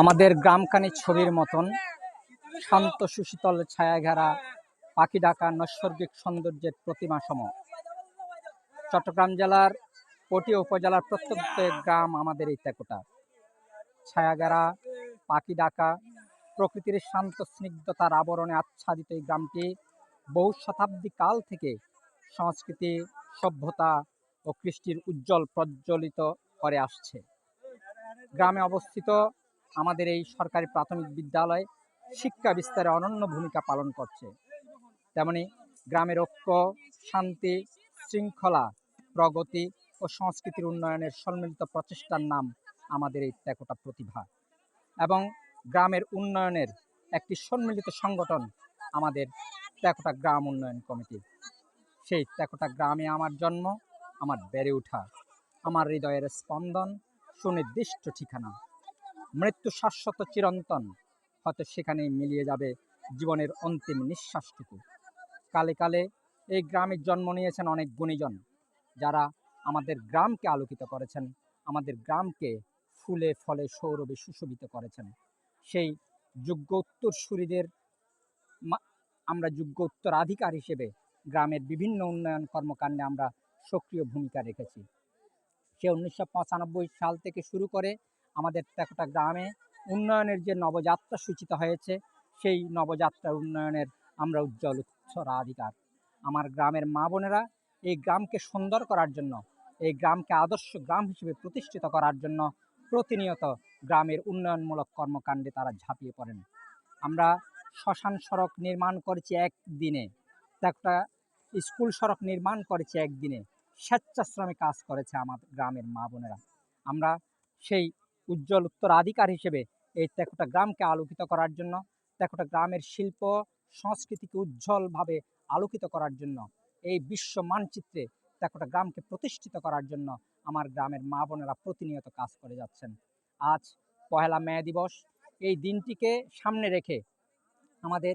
আমাদের গ্রামখানি ছবির মতন শান্ত সুশীতল ছায়া ঘেরা পাখি ডাকা নৈসর্গিক সৌন্দর্যের প্রতিমা সম চট্টগ্রাম জেলার পটিয়া উপজেলার প্রত্যন্ত গ্রাম আমাদের এই তেকোটা। ছায়াঘেরা, পাখি ডাকা, প্রকৃতির শান্ত স্নিগ্ধতার আবরণে আচ্ছাদিত এই গ্রামটি বহু শতাব্দী কাল থেকে সংস্কৃতি, সভ্যতা ও কৃষ্টির উজ্জ্বল প্রজ্বলিত করে আসছে। গ্রামে অবস্থিত আমাদের এই সরকারি প্রাথমিক বিদ্যালয় শিক্ষা বিস্তারে অনন্য ভূমিকা পালন করছে। তেমনি গ্রামের ঐক্য, শান্তি, শৃঙ্খলা, প্রগতি ও সংস্কৃতির উন্নয়নের সম্মিলিত প্রচেষ্টার নাম আমাদের এই ত্যাকটা প্রতিভা। এবং গ্রামের উন্নয়নের একটি সম্মিলিত সংগঠন আমাদের ত্যাকটা গ্রাম উন্নয়ন কমিটি সেই ত্যাকটা গ্রামে আমার জন্ম, আমার বেড়ে ওঠা। আমার হৃদয়ের স্পন্দন, সুনির্দিষ্ট ঠিকানা। মৃত্যু শাশ্বত চিরন্তন, হয়তো সেখানেই মিলিয়ে যাবে জীবনের অন্তিম নিঃশ্বাসটুকু। কালে কালে এই গ্রামে জন্ম নিয়েছেন অনেক গুণীজন, যারা আমাদের গ্রামকে আলোকিত করেছেন, আমাদের গ্রামকে ফুলে, ফলে, সৌরভে সুশোভিত করেছেন। সেই যোগ্য উত্তরসূরিদের আমরা যোগ্য উত্তরাধিকার হিসেবে গ্রামের বিভিন্ন উন্নয়ন কর্মকাণ্ডে আমরা সক্রিয় ভূমিকা রেখেছি। সে উনিশশো পঁচানব্বই সাল থেকে শুরু করে আমাদের তেকোটা গ্রামে উন্নয়নের যে নবযাত্রা সূচিত হয়েছে, সেই নবযাত্রার উন্নয়নের আমরা উজ্জ্বল উত্তরাধিকার আমার গ্রামের মা বোনেরা এই গ্রামকে সুন্দর করার জন্য, এই গ্রামকে আদর্শ গ্রাম হিসেবে প্রতিষ্ঠিত করার জন্য প্রতিনিয়ত গ্রামের উন্নয়নমূলক কর্মকাণ্ডে তারা ঝাঁপিয়ে পড়েন। আমরা শ্মশান সড়ক নির্মাণ করেছি একদিনে একটা স্কুল সড়ক নির্মাণ করেছি একদিনে স্বেচ্ছাশ্রমে কাজ করেছে আমার গ্রামের মা বোনেরা। আমরা সেই উজ্জ্বল উত্তরাধিকার হিসেবে এই তেকোটা গ্রামকে আলোকিত করার জন্য তেকোটা গ্রামের শিল্প সংস্কৃতিকে উজ্জ্বলভাবে আলোকিত করার জন্য, এই বিশ্ব মানচিত্রে তেকোটা গ্রামকে প্রতিষ্ঠিত করার জন্য আমার গ্রামের মা বোনেরা প্রতিনিয়ত কাজ করে যাচ্ছেন। আজ পহেলা মে দিবস, এই দিনটিকে সামনে রেখে আমাদের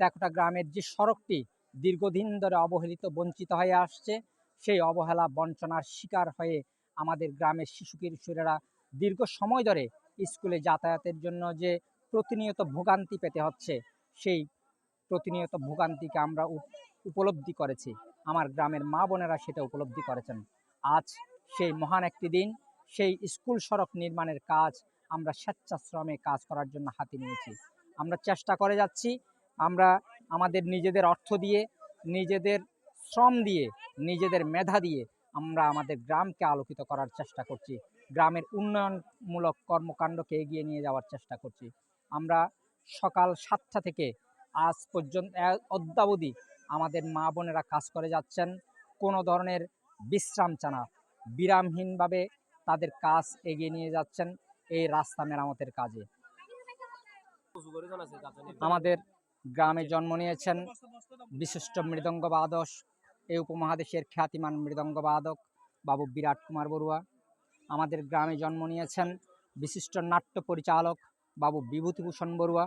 তেকোটা গ্রামের যে সড়কটি দীর্ঘদিন ধরে অবহেলিত, বঞ্চিত হয়ে আসছে সেই অবহেলা বঞ্চনার শিকার হয়ে আমাদের গ্রামের শিশু কিশোরেরা দীর্ঘ সময় ধরে স্কুলে যাতায়াতের জন্য যে প্রতিনিয়ত ভোগান্তি পেতে হচ্ছে, সেই প্রতিনিয়ত ভোগান্তিকে আমরা উপলব্ধি করেছি। আমার গ্রামের মা বোনেরা সেটা উপলব্ধি করেছেন। আজ সেই মহান একটি দিন, সেই স্কুল সড়ক নির্মাণের কাজ আমরা স্বেচ্ছাশ্রমে কাজ করার জন্য হাতে নিয়েছি। আমরা চেষ্টা করে যাচ্ছি, আমরা আমাদের নিজেদের অর্থ দিয়ে নিজেদের শ্রম দিয়ে, নিজেদের মেধা দিয়ে আমরা আমাদের গ্রামকে আলোকিত করার চেষ্টা করছি। গ্রামের উন্নয়নমূলক কর্মকাণ্ডকে এগিয়ে নিয়ে যাওয়ার চেষ্টা করছি। আমরা সকাল সাতটা থেকে আজ পর্যন্ত অদ্যাবধি আমাদের মা বোনেরা কাজ করে যাচ্ছেন। কোনো ধরনের বিশ্রাম চানা, বিরামহীনভাবে তাদের কাজ এগিয়ে নিয়ে যাচ্ছেন এই রাস্তা মেরামতের কাজে। আমাদের গ্রামে জন্ম নিয়েছেন বিশিষ্ট মৃদঙ্গ বাদক এই উপমহাদেশের খ্যাতিমান মৃদঙ্গবাদক বাবু বিরাট কুমার বড়ুয়া। আমাদের গ্রামে জন্ম নিয়েছেন বিশিষ্ট নাট্য পরিচালক বাবু বিভূতিভূষণ বড়ুয়া।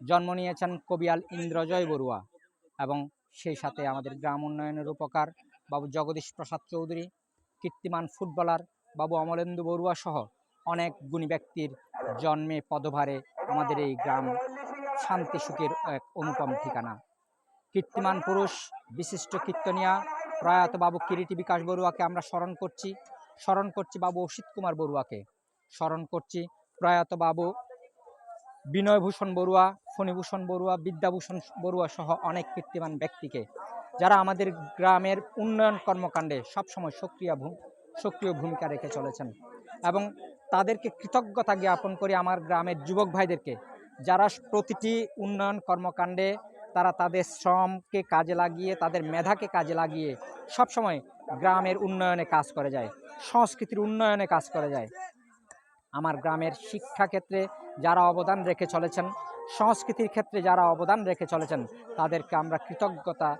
জন্ম নিয়েছেন কবিয়াল ইন্দ্রজয় বড়ুয়া এবং সেই সাথে আমাদের গ্রাম উন্নয়নের উপকার বাবু জগদীশ প্রসাদ চৌধুরী, কীর্তিমান ফুটবলার বাবু অমলেন্দু বড়ুয়া সহ অনেক গুণী ব্যক্তির জন্মে পদভারে আমাদের এই গ্রাম শান্তি সুখের এক অনুপম ঠিকানা। কীর্তিমান পুরুষ, বিশিষ্ট কীর্তনিয়া, প্রয়াত বাবু কিরিটি বিকাশ বড়ুয়াকে আমরা স্মরণ করছি। স্মরণ করছি বাবু অসিত কুমার বড়ুয়াকে। স্মরণ করছি প্রয়াত বাবু বিনয়ভূষণ বড়ুয়া, ফণিভূষণ বড়ুয়া, বিদ্যাভূষণ বড়ুয়া সহ অনেক কীর্তিমান ব্যক্তিকে। যারা আমাদের গ্রামের উন্নয়ন কর্মকাণ্ডে সবসময় সক্রিয় সক্রিয় ভূমিকা রেখে চলেছেন এবং তাদেরকে কৃতজ্ঞতা জ্ঞাপন করি আমার গ্রামের যুবক ভাইদেরকে। যারা প্রতিটি উন্নয়ন কর্মকাণ্ডে তারা তাদের শ্রমকে কাজে লাগিয়ে, তাদের মেধাকে কাজে লাগিয়ে সবসময় গ্রামের উন্নয়নে কাজ করে যায়, সংস্কৃতির উন্নয়নে কাজ করে যায়। আমার গ্রামের শিক্ষা ক্ষেত্রে যারা অবদান রেখে চলেছেন, সংস্কৃতির ক্ষেত্রে যারা অবদান রেখে চলেছেন, তাদেরকে আমরা কৃতজ্ঞতা,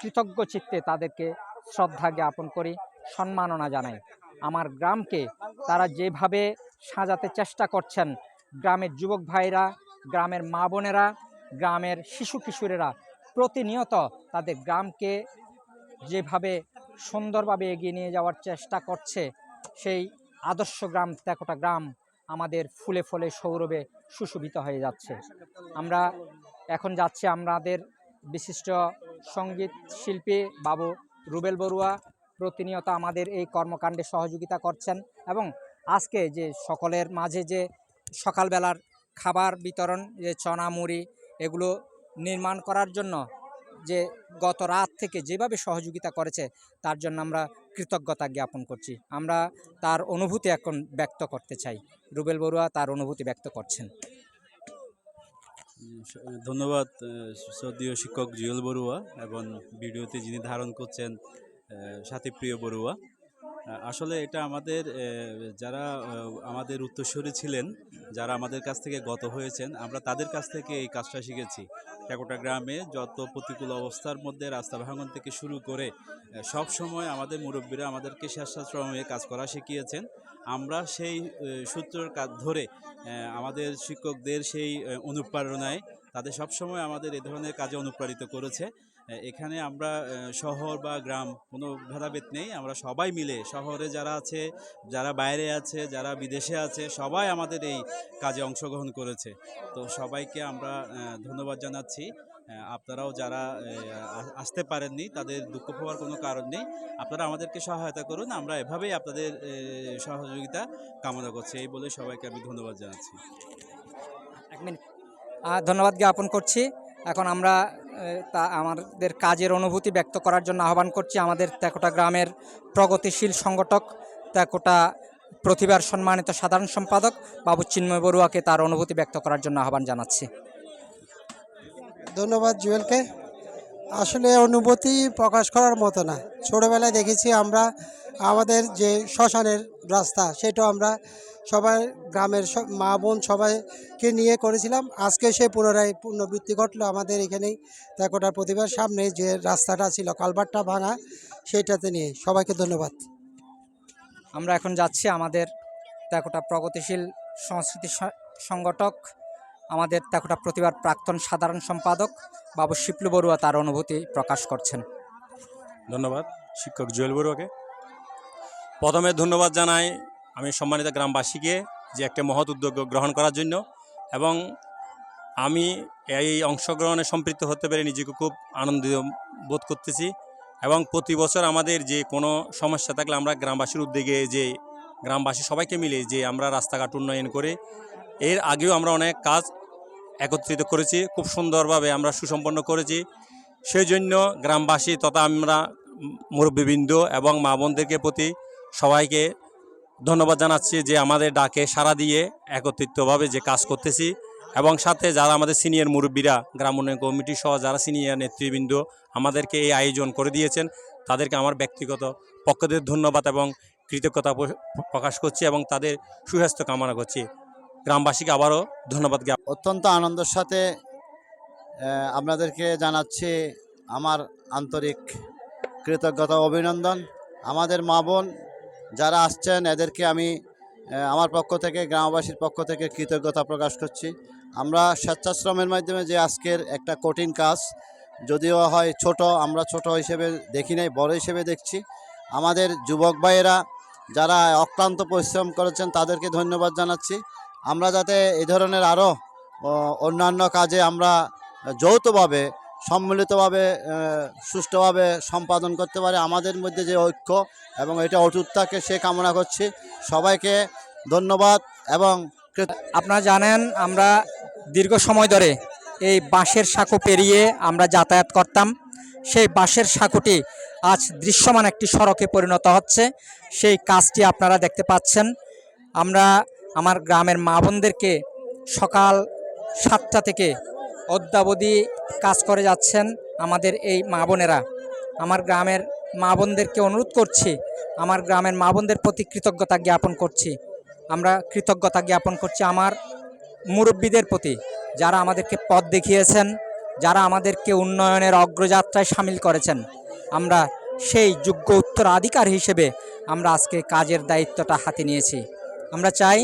কৃতজ্ঞ চিত্তে তাদেরকে শ্রদ্ধা জ্ঞাপন করি, সম্মাননা জানাই। আমার গ্রামকে তারা যেভাবে সাজাতে চেষ্টা করছেন, গ্রামের যুবক ভাইরা, গ্রামের মা বোনেরা গ্রামের শিশু কিশোরেরা প্রতিনিয়ত তাদের গ্রামকে যেভাবে সুন্দরভাবে এগিয়ে নিয়ে যাওয়ার চেষ্টা করছে, সেই আদর্শ গ্রাম তেকোটা গ্রাম আমাদের ফুলে ফলে সৌরভে সুশোভিত হয়ে যাচ্ছে। আমরা এখন যাচ্ছি আমাদের বিশিষ্ট সংগীত শিল্পী বাবু রুবেল বড়ুয়া। প্রতিনিয়ত আমাদের এই কর্মকাণ্ডে সহযোগিতা করছেন এবং আজকে যে সকলের মাঝে যে সকালবেলার খাবার বিতরণ, যে চনা মুড়ি এগুলো নির্মাণ করার জন্য যে গত রাত থেকে যেভাবে সহযোগিতা করেছে তার জন্য আমরা কৃতজ্ঞতা জ্ঞাপন করছি। আমরা তার অনুভূতি এখন ব্যক্ত করতে চাই। রুবেল বড়ুয়া তার অনুভূতি ব্যক্ত করছেন। ধন্যবাদ শ্রদ্ধেয় শিক্ষক জুয়েল বড়ুয়া এবং ভিডিওতে যিনি ধারণ করছেন আহ, সাথীপ্রিয় বড়ুয়া। আসলে এটা আমাদের যারা আমাদের উত্তরসূরি ছিলেন, যারা আমাদের কাছ থেকে গত হয়েছেন, আমরা তাদের কাছ থেকে এই কাজটা শিখেছি। টেকোটা গ্রামে যত প্রতিকূল অবস্থার মধ্যে রাস্তা ভাঙন থেকে শুরু করে সব সময় আমাদের মুরব্বীরা আমাদেরকে স্বেচ্ছাশ্রমে কাজ করা শিখিয়েছেন। আমরা সেই সূত্রের কাজ ধরে আমাদের শিক্ষকদের সেই অনুপ্রেরণায় তাদের সবসময় আমাদের এ ধরনের কাজে অনুপ্রাণিত করেছে। এখানে আমরা শহর বা গ্রাম কোনো ভেদাভেদ নেই, আমরা সবাই মিলে শহরে যারা আছে, যারা বাইরে আছে, যারা বিদেশে আছে, সবাই আমাদের এই কাজে অংশগ্রহণ করেছে। তো সবাইকে আমরা ধন্যবাদ জানাচ্ছি। আপনারাও যারা আসতে পারেননি, তাদের দুঃখ পাওয়ার কোনো কারণ নেই। আপনারা আমাদেরকে সহায়তা করুন, আমরা এভাবেই আপনাদের সহযোগিতা কামনা করছি। এই বলে সবাইকে আমি ধন্যবাদ জানাচ্ছি। এক মিনিট। ধন্যবাদ জ্ঞাপন করছি। এখন আমরা তা আমাদের কাজের অনুভূতি ব্যক্ত করার জন্য আহ্বান করছি আমাদের তেকোটা গ্রামের প্রগতিশীল সংগঠক, তেকোটা প্রতিভার সম্মানিত সাধারণ সম্পাদক বাবু চিন্ময় বড়ুয়াকে তার অনুভূতি ব্যক্ত করার জন্য আহ্বান জানাচ্ছি। ধন্যবাদ জুয়েলকে। আসলে অনুভূতি প্রকাশ করার মতো না। ছোটোবেলায় দেখেছি আমরা আমাদের যে শ্মশানের রাস্তা সেটা আমরা সবাই গ্রামের সব মা বোন সবাইকে নিয়ে করেছিলাম। আজকে সে পুনরায় পুনর্বৃত্তি ঘটলো আমাদের এখানেই। তেকোটার প্রতিভার সামনে যে রাস্তাটা ছিল কালভারটা ভাঙা সেইটাতে নিয়ে সবাইকে ধন্যবাদ। আমরা এখন যাচ্ছি আমাদের তেকোটা প্রগতিশীল সংস্কৃতি সংগঠক আমাদের তেকোটা প্রতিভার প্রাক্তন সাধারণ সম্পাদক বাবু শিপলু বড়ুয়া তার অনুভূতি প্রকাশ করছেন। ধন্যবাদ, শিক্ষক জুয়েল বড়ুয়াকে। প্রথমে ধন্যবাদ জানাই আমি সম্মানিত গ্রামবাসীকে যে একটা মহৎ উদ্যোগ গ্রহণ করার জন্য এবং আমি এই অংশগ্রহণে সম্পৃক্ত হতে পেরে নিজেকে খুব আনন্দিত বোধ করতেছি এবং প্রতি বছর আমাদের যে কোনো সমস্যা থাকলে আমরা গ্রামবাসীর উদ্যোগে যে গ্রামবাসী সবাইকে মিলে যে আমরা রাস্তাঘাট উন্নয়ন করে এর আগেও আমরা অনেক কাজ একত্রিত করেছি, খুব সুন্দরভাবে আমরা সুসম্পন্ন করেছি। সেই জন্য গ্রামবাসী তথা আমরা মুরব্বীবৃন্দ এবং মা বোনদেরকে প্রতি সবাইকে ধন্যবাদ জানাচ্ছি যে আমাদের ডাকে সাড়া দিয়ে একত্রিতভাবে যে কাজ করতেছি এবং সাথে যারা আমাদের সিনিয়র মুরব্বীরা, গ্রাম উন্নয়ন কমিটি সহ যারা সিনিয়র নেতৃবৃন্দ আমাদেরকে এই আয়োজন করে দিয়েছেন, তাদেরকে আমার ব্যক্তিগত পক্ষদের ধন্যবাদ এবং কৃতজ্ঞতা প্রকাশ করছি এবং তাদের সুস্বাস্থ্য কামনা করছি। গ্রামবাসীকে আবারও ধন্যবাদ জ্ঞাপন অত্যন্ত আনন্দের সাথে আপনাদেরকে জানাচ্ছি আমার আন্তরিক কৃতজ্ঞতা, অভিনন্দন। আমাদের মা বোন যারা আসছেন, এদেরকে আমি আমার পক্ষ থেকে, গ্রামবাসীর পক্ষ থেকে কৃতজ্ঞতা প্রকাশ করছি। আমরা স্বেচ্ছাশ্রমের মাধ্যমে যে আজকের একটা কঠিন কাজ, যদিও হয় ছোট, আমরা ছোট হিসেবে দেখি নাই, বড় হিসেবে দেখছি। আমাদের যুবক ভাইয়েরা যারা অক্লান্ত পরিশ্রম করেছেন, তাদেরকে ধন্যবাদ জানাচ্ছি। আমরা যাতে এই ধরনের আরও অন্যান্য কাজে আমরা যৌথভাবে, সম্মিলিতভাবে সুষ্ঠুভাবে সম্পাদন করতে পারি, আমাদের মধ্যে যে ঐক্য এবং এটা অটুট থাকে সে কামনা করছি। সবাইকে ধন্যবাদ এবং আপনারা জানেন, আমরা দীর্ঘ সময় ধরে এই বাঁশের সাঁকো পেরিয়ে আমরা যাতায়াত করতাম। সেই বাঁশের সাঁকোটি আজ দৃশ্যমান একটি সড়কে পরিণত হচ্ছে। সেই কাজটি আপনারা দেখতে পাচ্ছেন। আমরা আমার গ্রামের মা বোনদেরকে সকাল সাতটা থেকে অদ্যাবধি কাজ করে যাচ্ছেন আমাদের এই মা বোনেরা। আমার গ্রামের মা বোনদেরকে অনুরোধ করছি, আমার গ্রামের মা বোনদের প্রতি কৃতজ্ঞতা জ্ঞাপন করছি। আমরা কৃতজ্ঞতা জ্ঞাপন করছি আমার মুরব্বীদের প্রতি, যারা আমাদেরকে পথ দেখিয়েছেন, যারা আমাদেরকে উন্নয়নের অগ্রযাত্রায় সামিল করেছেন। আমরা সেই যোগ্য উত্তরাধিকার হিসেবে আমরা আজকে কাজের দায়িত্বটা হাতে নিয়েছি। আমরা চাই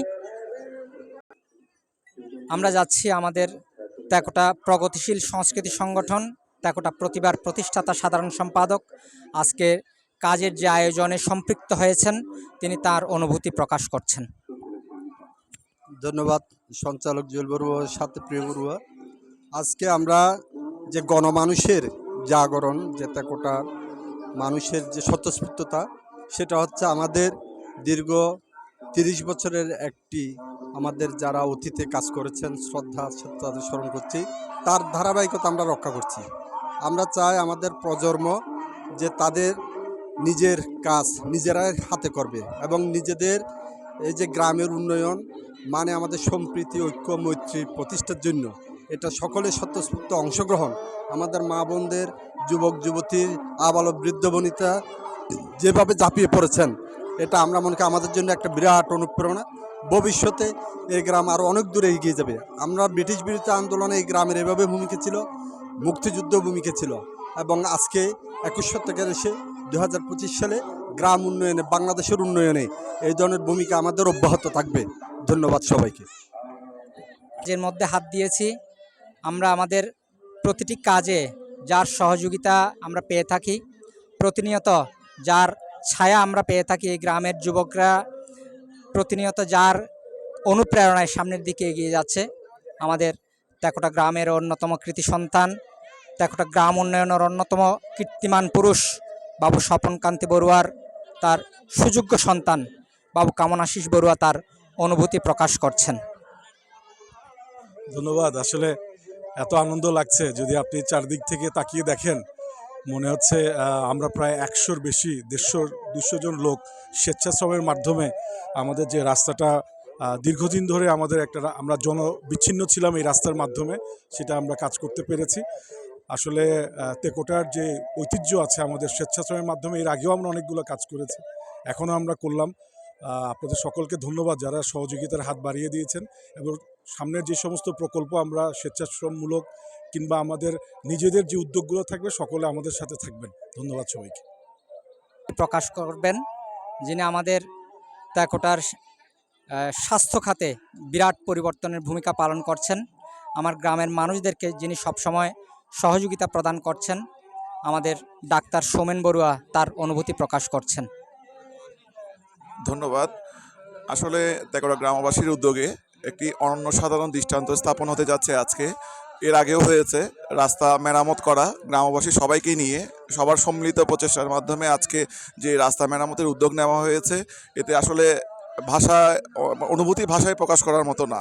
আমরা যাচ্ছি আমাদের তেকোটা প্রগতিশীল সংস্কৃতি সংগঠন, তেকোটা প্রতিবার প্রতিষ্ঠাতা সাধারণ সম্পাদক। আজকে কাজের যে আয়োজনে সম্পৃক্ত হয়েছেন, তিনি তার অনুভূতি প্রকাশ করছেন। ধন্যবাদ, সঞ্চালক জুয়েল বড়ুয়া, সাথে প্রিয় বড়ুয়া। আজকে আমরা যে গণমানুষের জাগরণ যে তেকোটা মানুষের যে স্বতঃস্ফূর্ততা, সেটা হচ্ছে আমাদের দীর্ঘ তিরিশ বছরের একটি আমাদের যারা অতীতে কাজ করেছেন, শ্রদ্ধা তাদের স্মরণ করছি, তার ধারাবাহিকতা আমরা রক্ষা করছি। আমরা চাই আমাদের প্রজন্ম যে তাদের নিজের কাজ নিজেরাই হাতে করবে এবং নিজেদের এই যে গ্রামের উন্নয়ন মানে আমাদের সম্প্রীতি, ঐক্য, মৈত্রী প্রতিষ্ঠার জন্য এটা সকলের স্বতঃস্ফূর্ত অংশগ্রহণ। আমাদের মা বোনদের, যুবক, যুবতী আবালক বৃদ্ধ বনিতা যেভাবে ঝাঁপিয়ে পড়েছেন, এটা আমরা মনে করি আমাদের জন্য একটা বিরাট অনুপ্রেরণা। ভবিষ্যতে এই গ্রাম আরও অনেক দূরে এগিয়ে যাবে। আমরা ব্রিটিশ বিরোধী আন্দোলনে এই গ্রামের এভাবে ভূমিকা ছিল, মুক্তিযুদ্ধ ভূমিকা ছিল এবং আজকে একুশ শতকের এসে দু হাজার পঁচিশ সালে গ্রাম উন্নয়নে, বাংলাদেশের উন্নয়নে এই ধরনের ভূমিকা আমাদের অব্যাহত থাকবে। ধন্যবাদ সবাইকে। কাজের মধ্যে হাত দিয়েছি, আমরা আমাদের প্রতিটি কাজে যার সহযোগিতা আমরা পেয়ে থাকি, প্রতিনিয়ত যার ছায়া আমরা পেয়ে থাকি এই গ্রামের যুবকরা প্রতিনিয়ত যার অনুপ্রেরণায় সামনের দিকে এগিয়ে যাচ্ছে আমাদের তেকোটা গ্রামের অন্যতম কৃতি সন্তান, তেকোটা গ্রাম উন্নয়নের অন্যতম কীর্তিমান পুরুষ বাবু স্বপন কান্তি বড়ুয়ার, তার সুযোগ্য সন্তান বাবু কামনাশিস বড়ুয়া তার অনুভূতি প্রকাশ করছেন। ধন্যবাদ। আসলে এত আনন্দ লাগছে যদি আপনি চারদিক থেকে তাকিয়ে দেখেন। মনে হচ্ছে আমরা প্রায় একশোর বেশি দেড়শোর দুশো জন লোক স্বেচ্ছাশ্রমের মাধ্যমে আমাদের যে রাস্তাটা দীর্ঘদিন ধরে আমাদের একটা আমরা জন, বিচ্ছিন্ন ছিলাম এই রাস্তার মাধ্যমে, সেটা আমরা কাজ করতে পেরেছি। আসলে তেকোটার যে ঐতিহ্য আছে আমাদের স্বেচ্ছাশ্রমের মাধ্যমে, এর আগেও আমরা অনেকগুলো কাজ করেছি, এখনও আমরা করলাম। আপনাদের সকলকে ধন্যবাদ যারা সহযোগিতার হাত বাড়িয়ে দিয়েছেন এবং সামনের যে সমস্ত প্রকল্প আমরা স্বেচ্ছাশ্রমমূলক কিংবা আমাদের নিজেদের যে উদ্যোগগুলো থাকবে সকলে আমাদের সাথে থাকবেন। ধন্যবাদ সবাইকে। প্রকাশ করবেন যিনি আমাদের ত্যাকোটার স্বাস্থ্য খাতে বিরাট পরিবর্তনের ভূমিকা পালন করছেন। আমার গ্রামের মানুষদেরকে যিনি সবসময় সহযোগিতা প্রদান করছেন আমাদের ডাক্তার সোমেন বড়ুয়া তার অনুভূতি প্রকাশ করছেন। ধন্যবাদ। আসলে তেকরা গ্রামবাসীর উদ্যোগে একটি অনন্য সাধারণ দৃষ্টান্ত স্থাপন হতে যাচ্ছে আজকে। এর আগেও হয়েছে, রাস্তা মেরামত করা, গ্রামবাসী সবাইকে নিয়ে সবার সম্মিলিত প্রচেষ্টার মাধ্যমে আজকে যে রাস্তা মেরামতের উদ্যোগ নেওয়া হয়েছে, এতে আসলে ভাষায় অনুভূতি ভাষায় প্রকাশ করার মতো না।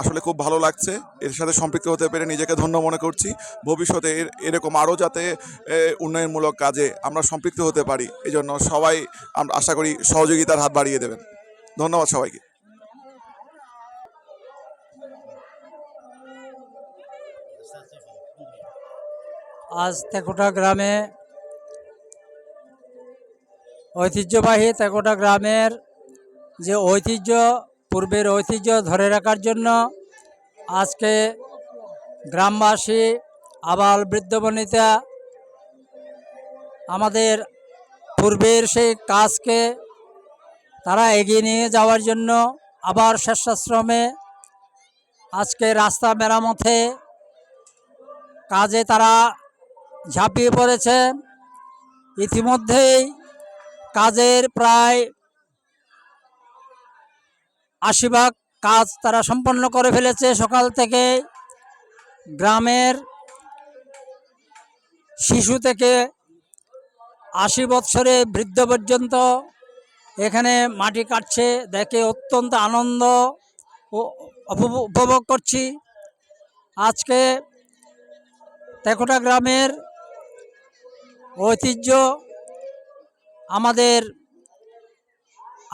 আসলে খুব ভালো লাগছে, এর সাথে সম্পৃক্ত হতে পেরে নিজেকে ধন্য মনে করছি। ভবিষ্যতে এর, এরকম আরও যাতে উন্নয়নমূলক কাজে আমরা সম্পৃক্ত হতে পারি এই জন্য সবাই আমরা আশা করি সহযোগিতার হাত বাড়িয়ে দেবেন। ধন্যবাদ সবাইকে। আজ তেকোটা গ্রামে ঐতিহ্যবাহী তেকোটা গ্রামের যে ঐতিহ্য, পূর্বের ঐতিহ্য ধরে রাখার জন্য আজকে গ্রামবাসী আবাল বৃদ্ধ বনিতা আমাদের পূর্বের সেই কাজকে তারা এগিয়ে নিয়ে যাওয়ার জন্য আবার স্বেচ্ছাশ্রমে আজকে রাস্তা মেরামতে কাজে তারা ঝাঁপিয়ে পড়েছে। ইতিমধ্যেই কাজের প্রায় আশি ভাগ কাজ তারা সম্পন্ন করে ফেলেছে। সকাল থেকে গ্রামের শিশু থেকে আশি বৎসরে বৃদ্ধ পর্যন্ত এখানে মাটি কাটছে। দেখে অত্যন্ত আনন্দ উপভোগ করছি। আজকে তেকোটা গ্রামের ঐতিহ্য আমাদের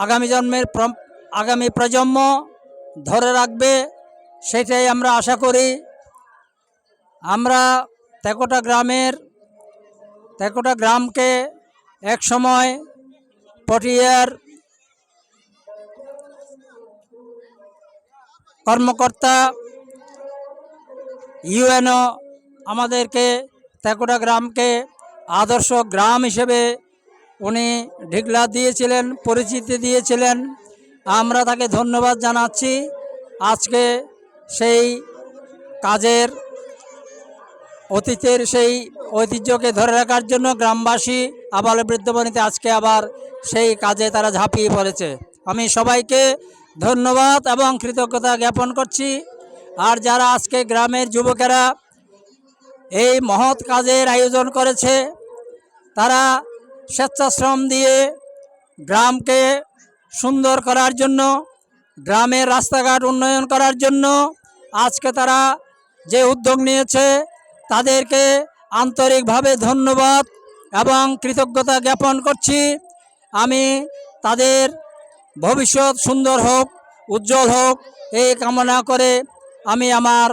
আগামী জন্মের আগামী প্রজন্ম ধরে রাখবে, সেটাই আমরা আশা করি। আমরা তেকোটা গ্রামের, তেকোটা গ্রামকে এক সময় পটিয়ার কর্মকর্তা ইউএনও আমাদেরকে তেকোটা গ্রামকে আদর্শ গ্রাম হিসেবে উনি ঢিকলা দিয়েছিলেন, পরিচিতি দিয়েছিলেন। আমরা তাকে ধন্যবাদ জানাচ্ছি। আজকে সেই কাজের, অতীতের সেই ঐতিহ্যকে ধরে রাখার জন্য গ্রামবাসী আবাল বৃদ্ধবনিতে আজকে আবার সেই কাজে তারা ঝাঁপিয়ে পড়েছে। আমি সবাইকে ধন্যবাদ এবং কৃতজ্ঞতা জ্ঞাপন করছি। আর যারা আজকে গ্রামের যুবকেরা এই মহৎ কাজের আয়োজন করেছে। তারা স্বেচ্ছাশ্রম দিয়ে গ্রামকে সুন্দর করার জন্য, গ্রামের রাস্তাঘাট উন্নয়ন করার জন্য আজকে তারা যে উদ্যোগ নিয়েছে, তাদেরকে আন্তরিকভাবে ধন্যবাদ এবং কৃতজ্ঞতা জ্ঞাপন করছি। আমি তাদের ভবিষ্যৎ সুন্দর হোক, উজ্জ্বল হোক, এই কামনা করে আমি আমার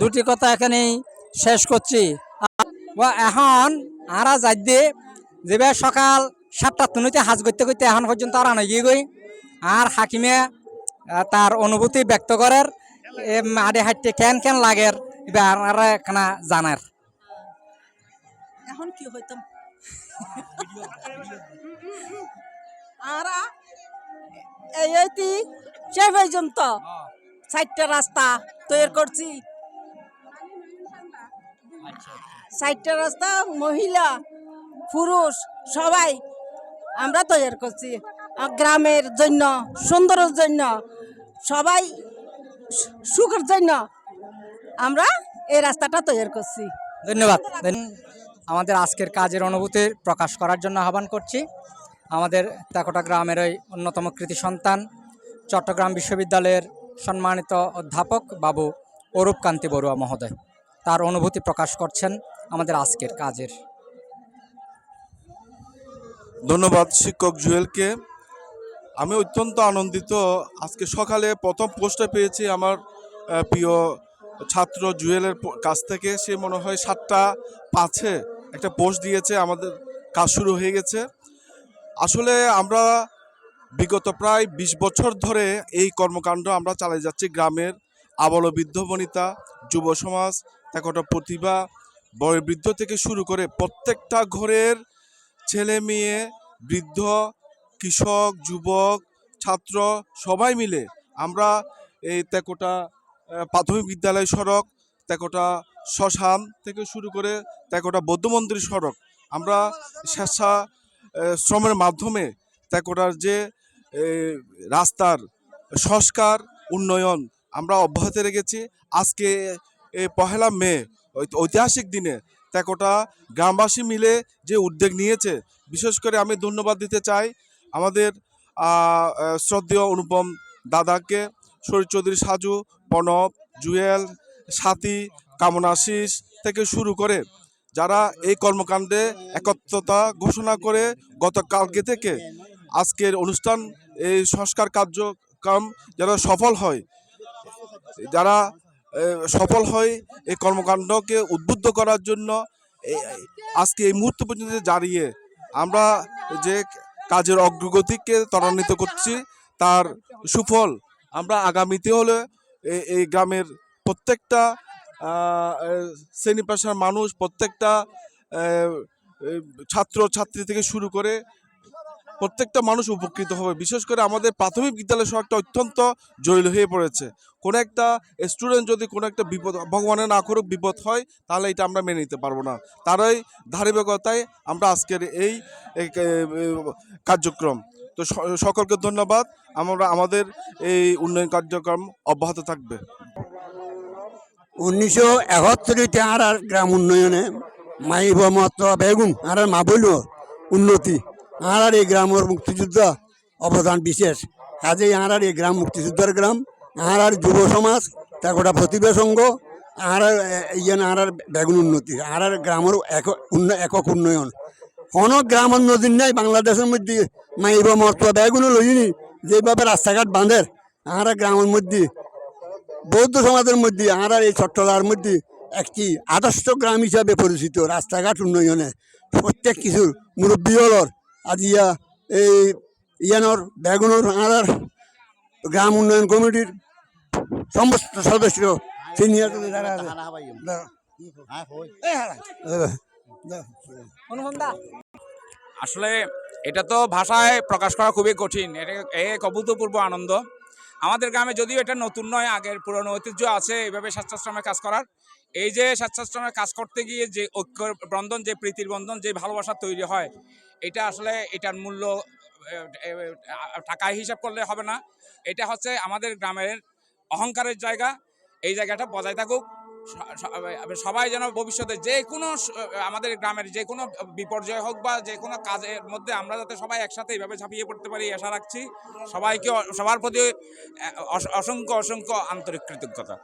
দুটি কথা এখানেই শেষ করছি এখন আরা যাই দিয়ে যেবার সকাল সাতটা তুনিতে হাজ করতে করতে এখন পর্যন্ত আর আনা গিয়ে গই আর হাকিমে তার অনুভূতি ব্যক্ত করার মাঠে হাঁটতে কেন কেন লাগের এবার আর জানার এখন কি হইতাম এই পর্যন্ত চারটা রাস্তা তৈরি করছি চারটা রাস্তা মহিলা পুরুষ সবাই আমরা তৈরি করছি। আর গ্রামের জন্য সুন্দরের জন্য সবাই সুখের জন্য আমরা এই রাস্তাটা তৈরি করছি। ধন্যবাদ। আমাদের আজকের কাজের অনুভূতি প্রকাশ করার জন্য আহ্বান করছি। আমাদের তেকোটা গ্রামের ওই অন্যতম কৃতি সন্তান চট্টগ্রাম বিশ্ববিদ্যালয়ের সম্মানিত অধ্যাপক বাবু অরূপকান্তি বড়ুয়া মহোদয়। তার অনুভূতি প্রকাশ করছেন আমাদের আজকের কাজের। ধন্যবাদ শিক্ষক জুয়েলকে। আমি অত্যন্ত আনন্দিত। আজকে সকালে প্রথম পোস্টটা পেয়েছি আমার প্রিয় ছাত্র জুয়েলের কাছ থেকে। সে মনে হয় সাতটা পাঁচে একটা পোস্ট দিয়েছে, আমাদের কাজ শুরু হয়ে গেছে। আসলে আমরা বিগত প্রায় বিশ বছর ধরে এই কর্মকাণ্ড আমরা চালিয়ে যাচ্ছি গ্রামের আবল বৃদ্ধ বনিতা, যুব সমাজ একটা প্রতিভা বয়োবৃদ্ধ থেকে শুরু করে প্রত্যেকটা ঘরের ছেলে মেয়ে, বৃদ্ধ, কৃষক, যুবক, ছাত্র, সবাই মিলে আমরা এই তেকোটা প্রাথমিক বিদ্যালয় সড়ক, তেকোটা শ্মশান থেকে শুরু করে তেকোটা বৌদ্ধ মন্দির সড়ক আমরা স্বেচ্ছা শ্রমের মাধ্যমে তেকোটার যে রাস্তার সংস্কার, উন্নয়ন আমরা অব্যাহত রেখেছি। আজকে এই পহেলা মে ঐতিহাসিক দিনে। তেকোটা গ্রামবাসী মিলে যে উদ্যোগ নিয়েছে, বিশেষ করে আমি ধন্যবাদ দিতে চাই আমাদের শ্রদ্ধেয় অনুপম দাদাকে শরীর চৌধুরী সাজু, প্রণব, জুয়েল, সাথী কামনাশিস থেকে শুরু করে যারা এই কর্মকাণ্ডে একত্রতা ঘোষণা করে গতকালকে থেকে আজকের অনুষ্ঠান, এই সংস্কার কার্যক্রম যারা সফল হয়। যারা সফল হয় এই কর্মকাণ্ডকে উদ্বুদ্ধ করার জন্য। আজকে এই মুহূর্ত পর্যন্ত দাঁড়িয়ে আমরা যে কাজের অগ্রগতিকে ত্বরান্বিত করছি, তার সুফল আমরা আগামীতে হলে এই- গ্রামের প্রত্যেকটা শ্রেণি পেশার মানুষ, প্রত্যেকটা ছাত্র ছাত্রী থেকে শুরু করে প্রত্যেকটা মানুষ উপকৃত হবে। বিশেষ করে আমাদের প্রাথমিক বিদ্যালয় সড়কটা অত্যন্ত জৈল হয়ে পড়েছে। কোনো একটা স্টুডেন্ট যদি কোনো একটা বিপদ ভগবানে না করুক বিপদ হয়, তাহলে এটা আমরা মেনে নিতে পারব না। তারই ধারাবাহিকতায় আমরা আজকের এই কার্যক্রম। তো সকলকে ধন্যবাদ। আমরা, আমাদের এই উন্নয়ন কার্যক্রম অব্যাহত থাকবে। উনিশশো একাত্তরিতে আর গ্রাম উন্নয়নে মত বেগুন আর আর মা বইল উন্নতি। আর এই গ্রামের মুক্তিযুদ্ধ অবদান বিশেষ। কাজেই আর এই গ্রাম মুক্তিযুদ্ধের গ্রাম আর যুব সমাজ, তা গোটা প্রতিভা আর ইয়ান আর আর বেগুন উন্নতি আর গ্রামের একক একক উন্নয়ন। কোনো গ্রাম উন্নতি নাই, বাংলাদেশের মধ্যে মাইব মত বেগুনও লইনি, যেভাবে রাস্তাঘাট বাঁধের আর গ্রামের মধ্যে, বৌদ্ধ সমাজের মধ্যে আর এই চট্টলার মধ্যে একটি আদর্শ গ্রাম হিসাবে পরিচিত রাস্তাঘাট উন্নয়নে প্রত্যেক কিছুর মুরব্বী হলর আজিয়া এই ইয়ানোর, বেগুনোর আর গ্রাম উন্নয়ন কমিটির সমস্ত সদস্য সিনিয়র আসলে এটা তো ভাষায় প্রকাশ করা খুবই কঠিন। এটা এক অভূতপূর্ব আনন্দ। আমাদের গ্রামে যদিও এটা নতুন নয়, আগের পুরনো ঐতিহ্য আছে এইভাবে স্বেচ্ছাশ্রমে কাজ করার। এই যে স্বেচ্ছাশ্রমে কাজ করতে গিয়ে যে ঐক্য বন্ধন, যে প্রীতির বন্ধন, যে ভালোবাসা তৈরি হয়, এটা আসলে এটার মূল্য টাকায় হিসাব করলে হবে না। এটা হচ্ছে আমাদের গ্রামের অহংকারের জায়গা। এই জায়গাটা বজায় থাকুক। সবাই যেন ভবিষ্যতে যে কোনো আমাদের গ্রামের যে কোনো বিপর্যয় হোক বা যে কোনো কাজের মধ্যে আমরা যাতে সবাই একসাথে এইভাবে ঝাঁপিয়ে পড়তে পারি, আশা রাখছি সবাইকে সবার প্রতি অসংখ্য অসংখ্য আন্তরিক কৃতজ্ঞতা।